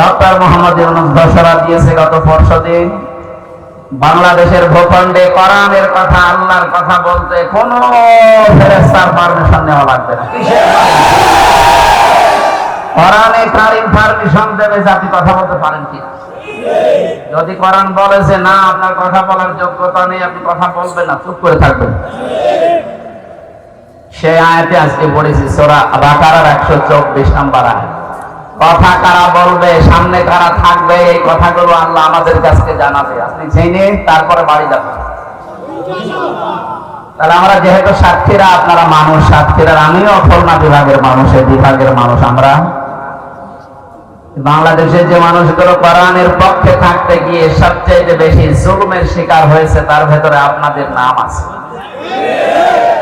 Doctor Mohammad ঘোষণা দিয়েছে গত পরশুদিন বাংলাদেশের ভূখণ্ডে কোরআনের কথা, আল্লাহর কথা বলতে কোন ফেরেস্তার পারমিশন নেওয়া লাগবে না। কারিম পারমিশন দেবে যে আপনি কথা বলতে পারেন কি? যদি কোরআন বলে যে না, আপনার কথা বলার যোগ্যতা নেই, আপনি কথা বলবেন না, চুপ করে থাকবেন। সে আয়াতে আজকে পড়েছি, সোরা বাকারার একশো চব্বিশ নাম্বার আয়াত। কথা কারা বলবে, সামনে কারা থাকবে, এই কথাগুলো আল্লাহ আমাদের কাছে জানাবে। আপনি জেনে তারপরে বাড়ি যাবেন তাহলে আমরা যেহেতু সাক্ষীরা আপনারা মানুষ সাক্ষীরা আমিও খুলনা বিভাগের মানুষ, এই বিভাগের মানুষ আমরা। বাংলাদেশের যে মানুষগুলো কোরআনের পক্ষে থাকতে গিয়ে সবচেয়ে বেশি জুলুমের শিকার হয়েছে, তার ভেতরে আপনাদের নাম আছে।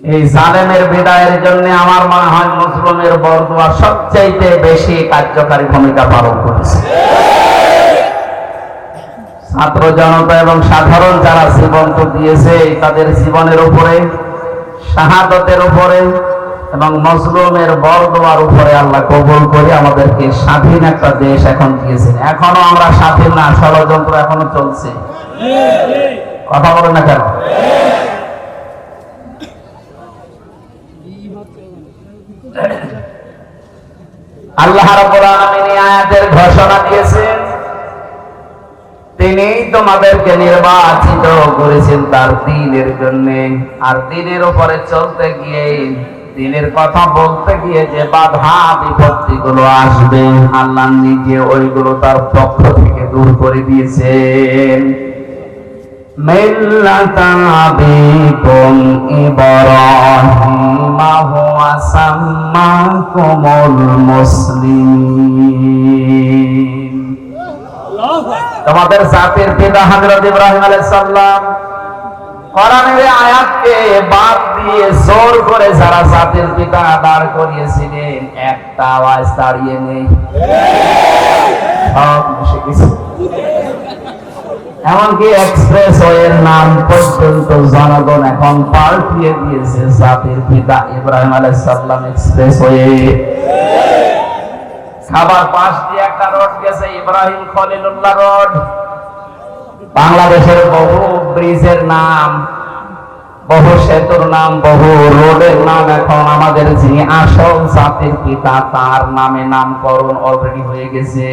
এই জালেমের বিদায়ের জন্য আমার মনে হয় মুসলিমের বরদোয়া সবচাইতে বেশি কার্যকারী ভূমিকা পালন করেছে। ছাত্র জনতা এবং সাধারণ যারা জীবন তো দিয়েছে, তাদের জীবনের উপরে, শাহাদতের উপরে এবং মজলুমের বরদোয়ার উপরে আল্লাহ কবুল করে আমাদেরকে স্বাধীন একটা দেশ এখন দিয়েছেন। এখনও আমরা স্বাধীন না, ষড়যন্ত্র এখনও চলছে। কথা বলেন না কেন? আল্লাহ আয়াতের ঘোষণা দিয়েছেন। তিনি তোমাদেরকে নির্বাচিত করেছেন তার দিনের জন্য। আর দিনের উপরে চলতে গিয়ে, দিনের কথা বলতে গিয়ে যে বাধা বিপত্তি গুলো আসবে, আল্লাহ নিজে ওইগুলো তার পক্ষ থেকে দূর করে দিয়েছেন। ملة أبيكم إبراهيم هو سماكم المسلمين তোমাদের জাতির পিতা হযরত ইব্রাহিম আলাইহিস সালাম কোরআনের আয়াতকে বাদ দিয়ে জোর করে যারা জাতির পিতা দাঁড় করিয়েছিলেন একটা আওয়াজ দাঁড়িয়ে নেই সব মিশে গেছে এমনকি এক্সপ্রেস ওয়ের নাম পর্যন্ত জনগণ এখন পাল্টিয়ে দিয়েছে জাতির পিতা ইব্রাহিম আলাইসাল্লাম এক্সপ্রেস ওয়ে। খাবার পাশ দিয়ে একটা রোড গেছে, ইব্রাহিম খলিলুল্লাহ রোড। বাংলাদেশের বহু ব্রিজের নাম, বহু সেতুর নাম, বহু রোডের নাম এখন আমাদের যিনি আসল জাতির পিতা তার নামে নামকরণ অলরেডি হয়ে গেছে।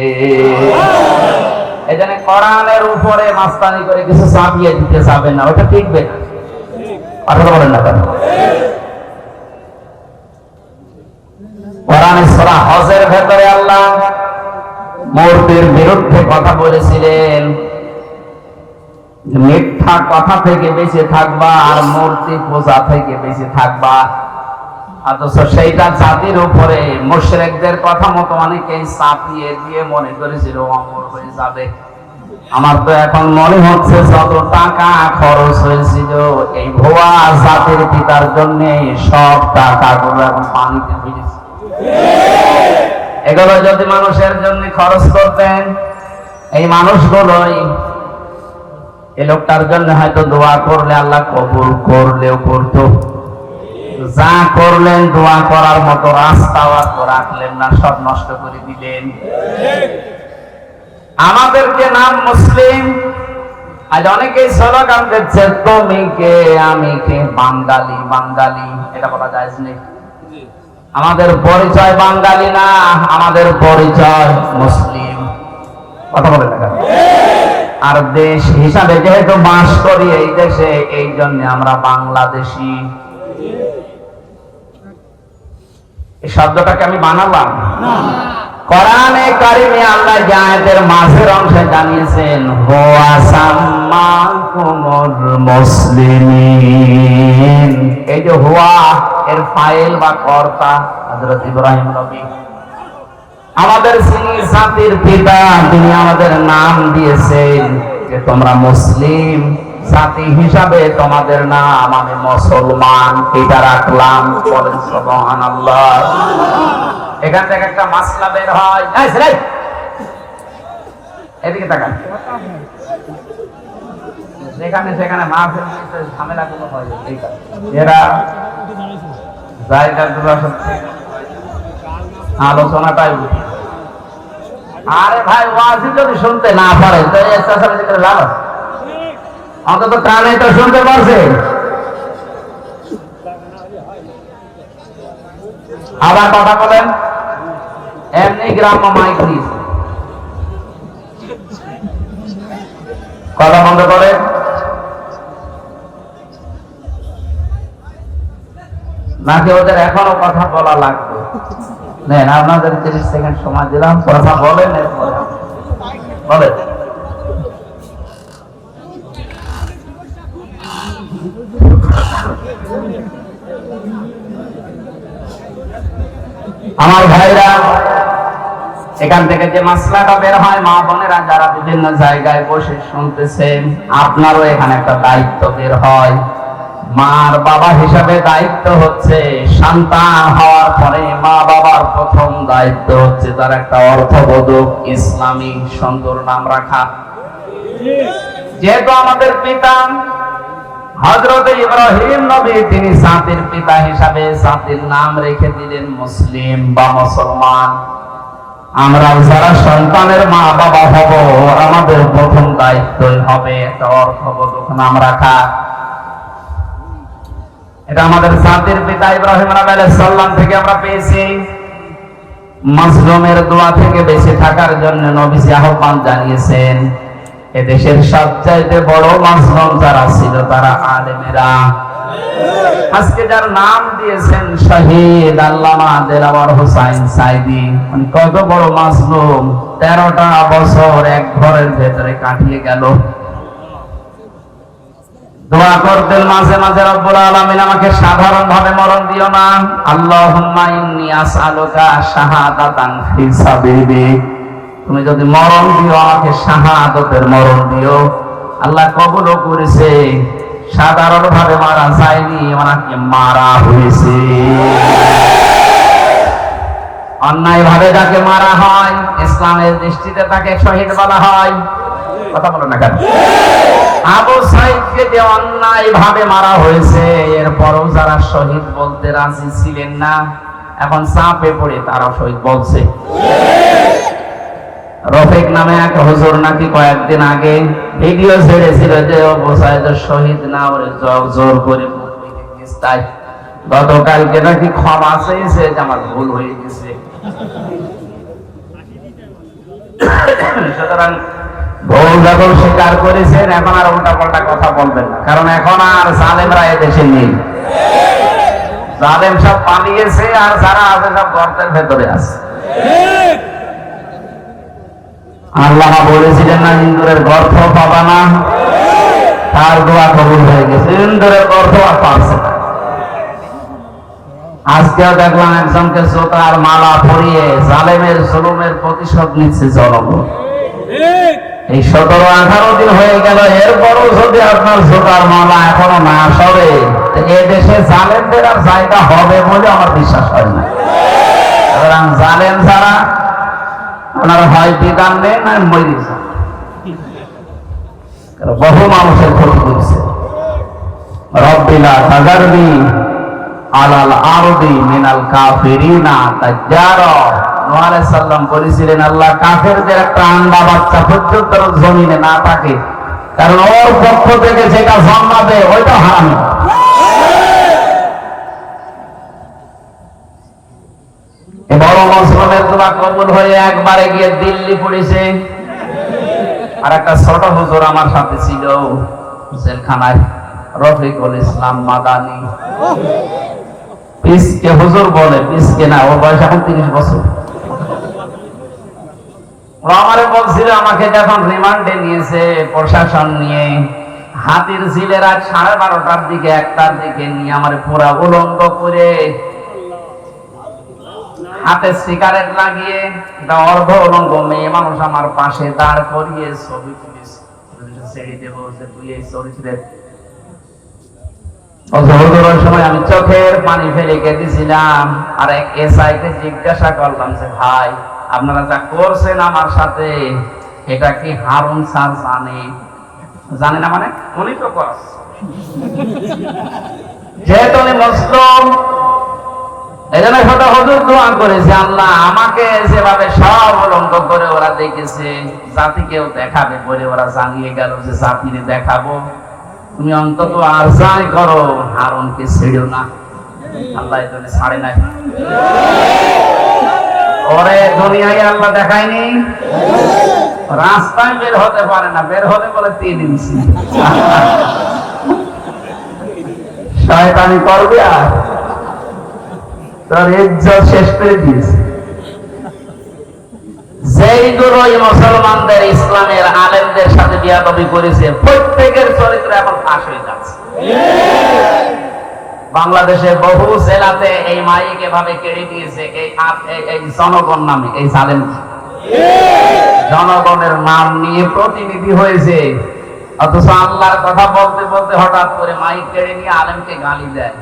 এখানে কোরআনের উপরে মাস্তানি করে কিছু চাপিয়ে দিতে যাবে না, ওটা টিকবে না। কথা বলেন না কেন? কোরআনে হজের ভেতরে আল্লাহ মূর্তির বিরুদ্ধে কথা বলেছিলেন মিথ্যা কথা থেকে বেঁচে থাকবা আর মূর্তি পূজা থেকে বেঁচে থাকবা। অথচ সেইটা জাতির উপরে মুশরিকদের কথা মতো অনেকেই চাপিয়ে দিয়ে মনে করেছিল অমর হয়ে যাবে। আমার তো এখন মনে হচ্ছে যত টাকা খরচ হয়েছিল, এই ভুয়া জাতির পিতার জন্য সব এখন পানিতে এগুলো যদি মানুষের জন্য খরচ করতেন, এই মানুষগুলোই এই লোকটার জন্য হয়তো দোয়া করলে, আল্লাহ কবুল করলেও করতো। যা করলেন দোয়া করার মতো রাস্তাও আর রাখলেন না সব নষ্ট করে দিলেন। আমাদেরকে নাম মুসলিম। আজ অনেকেই স্লোগান দিচ্ছে তুমি কে আমি কে? বাঙালি বাঙালি। এটা বলা যায় নেই আমাদের পরিচয় বাঙালি না আমাদের পরিচয় মুসলিম। কথা বলে না আর দেশ হিসাবে যেহেতু বাস করি এই দেশে এই জন্য আমরা বাংলাদেশি। এই শব্দটাকে আমি বানালাম। কোরআনে কারিমে আল্লাহ জায়েদের মাঝের অংশে জানিয়েছেন, হুয়া সাম্মাকুমুল মুসলিমিন। এই যে হুয়া, এর ফাইল বা কর্তা হযরত ইব্রাহিম নবী। আমাদের জাতির পিতা, তিনি আমাদের নাম দিয়েছেন যে তোমরা মুসলিম। জাতি হিসাবে তোমাদের নাম আমি মুসলমান, এটা রাখলাম, বলেন সুবহানাল্লাহ। এখান থেকে একটা মাসলা বের হয়। এদিকে তাকান। সেখানে ঝামেলা হয় আলোচনাটাই আরে ভাই ওয়াজি যদি শুনতে না পারে, তো লাভ আছে? অন্তত কানে তো শুনতে পারছে। আবার কথা বলেন। এমনি গ্রাম্য মাইক কথা বন্ধ করে। নাকি ওদের এখনও কথা বলা লাগবে? আপনাদের তিরিশ সেকেন্ড সময় দিলাম। কথা বলেন বলেন। আমার ভাইরা, এখান থেকে যে মাসলাটা বের হয়, মা বোনেরা যারা বিভিন্ন জায়গায় বসে শুনতেছেন, আপনারও এখানে একটা দায়িত্ব বের হয়। মার বাবা হিসাবে দায়িত্ব হচ্ছে সন্তান হওয়ার পরে মা বাবার প্রথম দায়িত্ব হচ্ছে তার একটা অর্থবোধক ইসলামী সুন্দর নাম রাখা। যেহেতু আমাদের পিতা হজরত ইব্রাহিম নবী তিনি জাতির পিতা হিসাবে জাতির নাম রেখে দিলেন মুসলিম বা মুসলমান। আমরা যারা সন্তানের মা বাবা হব, আমাদের প্রথম দায়িত্বই হবে, একটা অর্থবোধক নাম রাখা এটা আমাদের জাতির পিতা ইব্রাহিম আলাইহিস সালাম থেকে আমরা পেয়েছি। মাজলুমের দোয়া থেকে বেঁচে থাকার জন্য নবীজি আহ্বান জানিয়েছেন এদেশের সবচাইতে বড় মাজলুম যারা ছিল তারা আলেমেরা। আজকে যার নাম দিয়েছেন শহীদ আল্লামা দেলাওয়ার হোসাইন সাইদি। কত বড় মাজলুম, তেরোটা বছর এক ঘরের ভেতরে কাটিয়ে গেল। দোয়া করতেন মাঝে মাঝে রব্বুল আমাকে সাধারণ ভাবে মরণ দিও না। আল্লাহুম্মা ইন্নী আসআলুকা শাহাদাতান ফি সাবিলিক। তুমি যদি মরণ দিও, আমাকে শাহাদতের মরণ দিও। আল্লাহ কবুলও করেছে। সাধারণ ভাবে মারা যায়নি, ওনাকে মারা হয়েছে। অন্যায় ভাবে যাকে মারা হয়, ইসলামের দৃষ্টিতে তাকে শহীদ বলা হয়। কথা বলো না কেন? আবু সাইদকে যে অন্যায় ভাবে মারা হয়েছে, এরপরও যারা শহীদ বলতে রাজি ছিলেন না, এখন চাপে পড়ে তারা শহীদ বলছে। রফিক নামে এক হুজুর নাকি কয়েকদিন আগে ভিডিও ছেড়েছিল যে সাইদ শহীদ না ওরে জগ জোর করে কিস্তায় গতকালকে নাকি ক্ষমা চেয়েছে যে আমার ভুল হয়ে গেছে। সুতরাং ভুল যখন স্বীকার করেছেন, এখন আর উল্টা পাল্টা কথা বলবেন না। কারণ এখন আর জালেমরা এদেশে নেই। জালেম সব পালিয়েছে আর যারা আছে সব গর্তের ভেতরে আছে। আল্লাহ বলেছিলেন না, ইন্দুরের গর্ত পাবা না। তার দোয়া কবুল হয়ে গেছে। ইন্দুরের গর্ত আর পারছে না। আজকেও দেখলাম একজনকে জোতার মালা পরিয়ে জালেমের জুলুমের প্রতিশোধ নিচ্ছে জনগণ। এই সতেরো, আঠারো দিন হয়ে গেল, এরপরও যদি আপনার জোতার মালা এখনও না সরে এ দেশে জালেমদের আর জায়গা হবে বলে আমার বিশ্বাস হয় না। সুতরাং জালেম ছাড়া ওনার হয় নেই না মরি বহু মানুষের ক্ষতি করছে। রব্বিলা আলাল আরদি মিনাল কাফিরিনা তাজ্জার। নূহ আলাইহিস সালাম বলেছিলেন, আল্লাহ কাফেরদের একটা আন্ডা বাচ্চা পর্যন্ত জমিনে না থাকে। কারণ ওর পক্ষ থেকে যেটা জন্মাবে, ওইটা হারামি। মুসলমানের কবুল হয়ে একবারে গিয়ে দিল্লি পড়েছে। আর একটা ছোট হুজুর আমার সাথে ছিল, জেলখানায়, রফিকুল ইসলাম পিসকে হুজুর বলে, পিসকে না, ওর বয়স এখন তিরিশ বছর। আমারে বলছিল, আমাকে যখন রিমান্ডে নিয়েছে প্রশাসন নিয়ে। হাতির ঝিলের সাড়ে বারোটার দিকে, একটার দিকে নিয়ে আমার পুরা উলঙ্গ করে হাতে সিগারেট লাগিয়ে অর্ধ উলঙ্গ মেয়ে মানুষ আমার পাশে দাঁড় করিয়ে ছবি সময় আমি চোখের পানি ফেলে আর এক জিজ্ঞাসা করলাম যে, ভাই, আপনারা যা করছেন আমার সাথে, এটা কি হারুন স্যার জানে? জানে না মানে? উনি তো যেহেতু মুসলিম এই জন্য ছোট হজুর দোয়া করেছে, আল্লাহ আমাকে যেভাবে সব অলঙ্ক করে ওরা দেখেছে, জাতিকেও দেখাবে বলে ওরা জানিয়ে গেল যে জাতিরে দেখাবো। তুমি অন্তত আর যাই করো, হারুনকে ছেড়ো না। আল্লাহ এই জন্য ছাড়ে নাই। ওরে দুনিয়ায় আল্লাহ দেখায়নি। রাস্তায় বের হতে পারে না, বের হতে বলে তিন ইঞ্চি। শয়তানি করবে আর? তার শেষ করে দিয়েছে। যেইগুলো এই মুসলমানদের, ইসলামের আলেমদের সাথে বিয়াদবি করেছে, প্রত্যেকের চরিত্র এখন ফাঁস হয়ে যাচ্ছে। বাংলাদেশে বহু জেলাতে এই কেড়ে দিয়েছে এই জনগণ নামে, এই জনগণের নাম নিয়ে প্রতিনিধি হয়েছে। অথচ আল্লাহর কথা বলতে বলতে হঠাৎ করে মাইক কেড়ে নিয়ে আলেমকে গালি দেয়।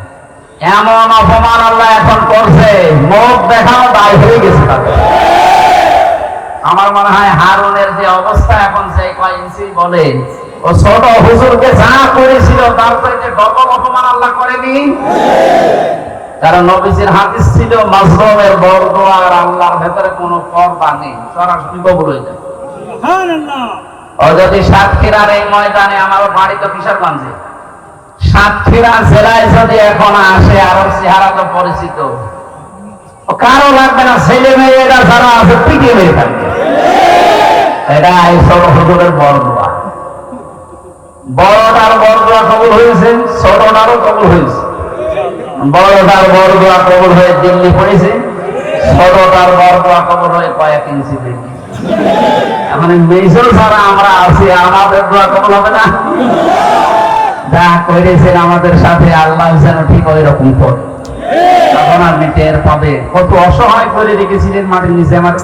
এমন অপমান আল্লাহ এখন করছে মুখ দেখানো দায় হয়ে গেছে আমার মনে হয় হারুনের যে অবস্থা এখন যে কয় ইঞ্চি বলে। ও ছোট হুজুরকে যা করেছিল তার চাইতে ডবল অপমান আল্লাহ করেনি? কারণ নবীজির হাদিস ছিল মাজলুমের বর্গ আর আল্লাহর ভেতরে কোনো পর্দা নেই। সরাসরি কবুল হয়ে যায় ও যদি সাতক্ষীরার এই ময়দানে আমার বাড়ি তো কিশোরগঞ্জে। সাতক্ষীরা জেলায় যদি এখন আসে আর চেহারা তো পরিচিত। কারও লাগবে না, ছেলে মেয়েরা যারা আছে, পিটিয়ে মেয়ে থাকবে এটা এই ছোট হুজুরের বড় দোয়া বড়টার বড় দোয়া কবুল হয়েছে ছোটটারও কবুল হয়েছে। বড়টার বড় দোয়া কবুল হয়ে দিল্লি পড়েছে ছোটটার বড় কবুল হয়ে কয়েক ইঞ্চি দিল্লি। এখন মেজর ছাড়া আমরা আছি, আমাদের দোয়া কবুল হবে না? যা করেছেন আমাদের সাথে, আল্লাহ যেন ঠিক ওই রকম করে তখন আপনি টের পাবে। কত অসহায় করে রেখেছিলেন মাটির নিচে আমার